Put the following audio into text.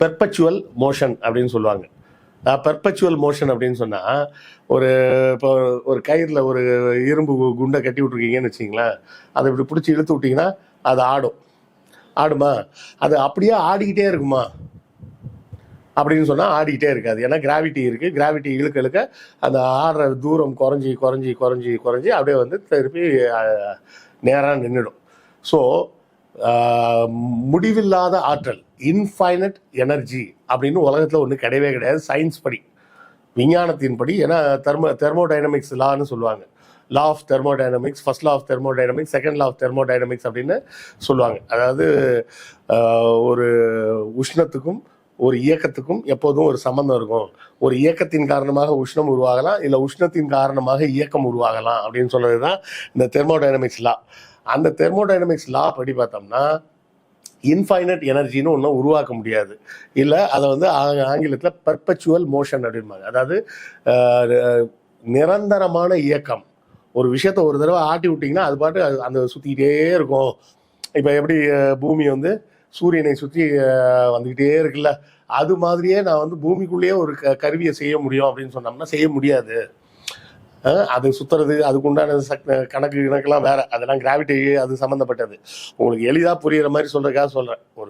Perpetual motion அப்படின்னு சொல்லுவாங்க. Perpetual motion அப்படின்னு சொன்னால் ஒரு இப்போ ஒரு கயிறில் ஒரு இரும்பு கு- குண்டை கட்டி விட்ருக்கீங்கன்னு வச்சிங்களேன் அதை இப்படி பிடிச்சி இழுத்து விட்டிங்கன்னா அது ஆடும். ஆடுமா? அது அப்படியே ஆடிக்கிட்டே இருக்குமா? அப்படின்னு சொன்னால் ஆடிக்கிட்டே இருக்காது. ஏன்னா கிராவிட்டி இருக்குது கிராவிட்டி இழுக்க இழுக்க அந்த ஆடுற தூரம் குறைஞ்சி குறைஞ்சி குறைஞ்சி குறைஞ்சி அப்படியே வந்து திருப்பி நேராக நின்றுடும் ஸோ முடிவில்லாத ஆற்றல். இன்ஃபைனட் எனர்ஜி அப்படின்னு உலகத்தில் ஒன்று கிடையவே கிடையாது. சயின்ஸ் படி. விஞ்ஞானத்தின் படி ஏன்னா தெர்மோ தெர்மோடைனமிக்ஸ் லான்னு சொல்லுவாங்க. Law of thermodynamics first law of thermodynamics second law of thermodynamics அப்படின்னு சொல்லுவாங்க. அதாவது ஒரு உஷ்ணத்துக்கும் ஒரு இயக்கத்துக்கும் எப்போதும் ஒரு சம்பந்தம் இருக்கும். ஒரு இயக்கத்தின் காரணமாக உஷ்ணம் உருவாகலாம் இல்லை உஷ்ணத்தின் காரணமாக இயக்கம் உருவாகலாம் அப்படின்னு சொன்னது தான் இந்த தெர்மோடைனமிக்ஸ் லா அந்த தெர்மோடைனமிக்ஸ் லா படி பார்த்தோம்னா இன்ஃபைனட் எனர்ஜின்னு ஒன்றும் உருவாக்க முடியாது. இல்லை அதை வந்து ஆங்கிலத்தில் பர்பச்சுவல் மோஷன் அப்படிம்பாங்க. அதாவது நிரந்தரமான இயக்கம். ஒரு விஷயத்தை ஒரு தடவை ஆட்டி விட்டிங்கன்னா அது பாட்டு அது- அந்த சுற்றிக்கிட்டே இருக்கும். இப்போ எப்படி பூமி வந்து சூரியனை சுற்றி வந்துக்கிட்டே இருக்குல்ல அது மாதிரியே நான் வந்து பூமிக்குள்ளேயே ஒரு க கருவியை செய்ய முடியும் அப்படின்னு சொன்னோம்னா செய்ய முடியாது. அது சுத்துறது அதுக்கு உண்டான சக் கணக்கு கணக்கெல்லாம் வேற. அதெல்லாம் கிராவிட்டி அது சம்மந்தப்பட்டது உங்களுக்கு எளிதாக புரியுற மாதிரி சொல்றதுக்காக சொல்றேன். ஒரு